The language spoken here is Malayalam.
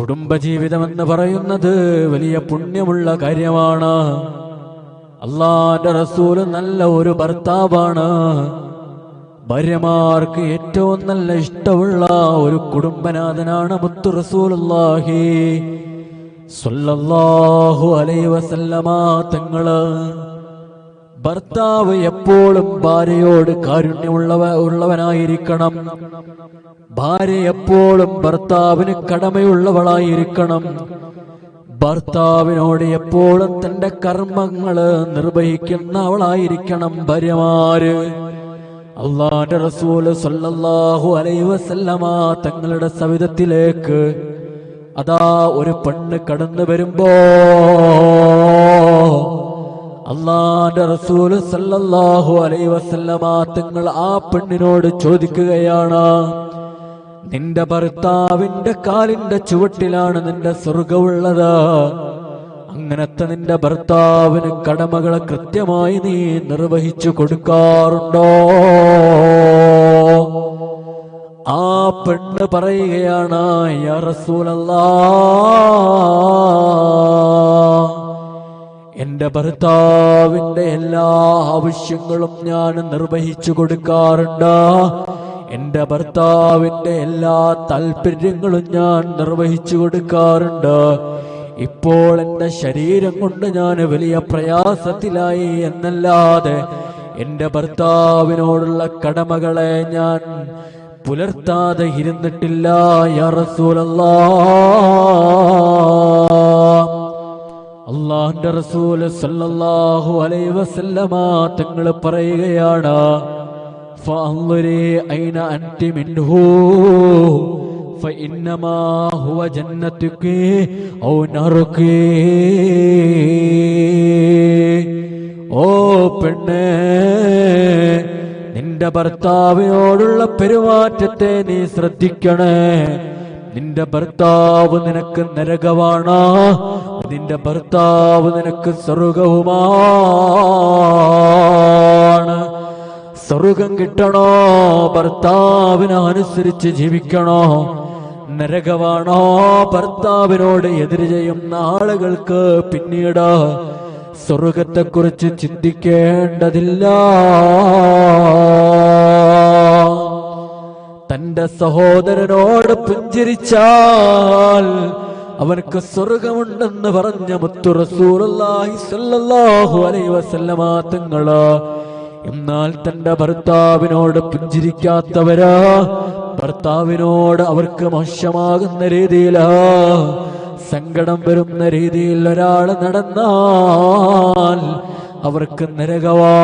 കുടുംബജീവിതം എന്ന് പറയുന്നത് വലിയ പുണ്യമുള്ള കാര്യമാണ്. അള്ളാന്റെ റസൂൽ നല്ല ഒരു ഭർത്താവാണ്. ഭാര്യമാർക്ക് ഏറ്റവും നല്ല ഇഷ്ടമുള്ള ഒരു കുടുംബനാഥനാണ് മുത്തു റസൂലുള്ളാഹി സ്വല്ലല്ലാഹു വസല്ലമ തങ്ങൾ. ഭർത്താവ് എപ്പോഴും ഭാര്യയോട് കാരുണ്യമുള്ളവ ഉള്ളവനായിരിക്കണം. ഭാര്യ എപ്പോഴും ഭർത്താവിന് കടമയുള്ളവളായിരിക്കണം. ഭർത്താവിനോട് എപ്പോഴും തന്റെ കർമ്മങ്ങൾ നിർവഹിക്കുന്ന അവളായിരിക്കണം ഭാര്യമാര്. അള്ളാന്റെ റസൂൽ സല്ലല്ലാഹു അലൈഹി വസല്ലമ തങ്ങളുടെ സവിധത്തിലേക്ക് അതാ ഒരു പെണ്ണ് കടന്നു വരുമ്പോ അള്ളാന്റെ റസൂൽ സല്ലല്ലാഹു അലൈ വസല്ലമ തങ്ങൾ ആ പെണ്ണിനോട് ചോദിക്കുകയാണ് നിന്റെ ഭർത്താവിന്റെ കാലിന്റെ ചുവട്ടിലാണ് നിന്റെ സ്വർഗമുള്ളത് അങ്ങനത്തെ നിന്റെ ഭർത്താവിന് കടമകളെ കൃത്യമായി നീ നിർവഹിച്ചു കൊടുക്കാറുണ്ടോ? ആ പെണ്ണ് പറയുകയാണ് യാ റസൂലല്ലാ എന്റെ ഭർത്താവിന്റെ എല്ലാ ആവശ്യങ്ങളും ഞാൻ നിർവഹിച്ചു കൊടുക്കാറുണ്ട്. എന്റെ ഭർത്താവിന്റെ എല്ലാ താല്പര്യങ്ങളും ഞാൻ നിർവഹിച്ചു കൊടുക്കാറുണ്ട്. ഇപ്പോൾ എന്റെ ശരീരം കൊണ്ട് ഞാൻ വലിയ പ്രയാസത്തിലായി എന്നല്ലാതെ എന്റെ ഭർത്താവിനോടുള്ള കടമകളെ ഞാൻ പുലർത്താതെ ഇരുന്നിട്ടില്ല. യാ റസൂലല്ലാ. അള്ളാന്റെ റസൂൽ സല്ലല്ലാഹു അലൈഹി വസല്ലമ തങ്ങൾ പറയുകയാണ് ഫഅൻദുരി ഐന അൻതി മിൻഹു ഫഇന്നമാ ഹുവ ജന്നതുകി ഔ നറുകി ഓ പെണ്ണേ നിന്റെ ഭർത്താവിനോടുള്ള പെരുമാറ്റത്തെ നീ ശ്രദ്ധിക്കണേ. നിന്റെ ഭർത്താവ് നിനക്ക് നരകമാണ് നിന്റെ ഭർത്താവ് നിനക്ക് സ്വർഗവുമാണ്. സ്വർഗം കിട്ടണോ? ഭർത്താവിനെ അനുസരിച്ച് ജീവിക്കണോ? നരകമാണോ? ഭർത്താവിനോട് എതിര് ചെയ്യുന്ന ആളുകൾക്ക് പിന്നീട് സ്വർഗത്തെക്കുറിച്ച് ചിന്തിക്കേണ്ടതില്ല. തന്റെ സഹോദരനോട് പുഞ്ചിരിച്ചാൽ അവനക്ക് സ്വർഗമുണ്ടെന്ന് പറഞ്ഞ മുത്തു വസല്ലമ തങ്ങൾ എന്നാൽ തന്റെ ഭർത്താവിനോട് പുഞ്ചിരിക്കാത്തവരാ. ഭർത്താവിനോട് അവർക്ക് മോശമാകുന്ന രീതിയിലാ സങ്കടം വരുന്ന രീതിയിൽ ഒരാൾ നടന്നാൽ അവർക്ക് നരകവാ.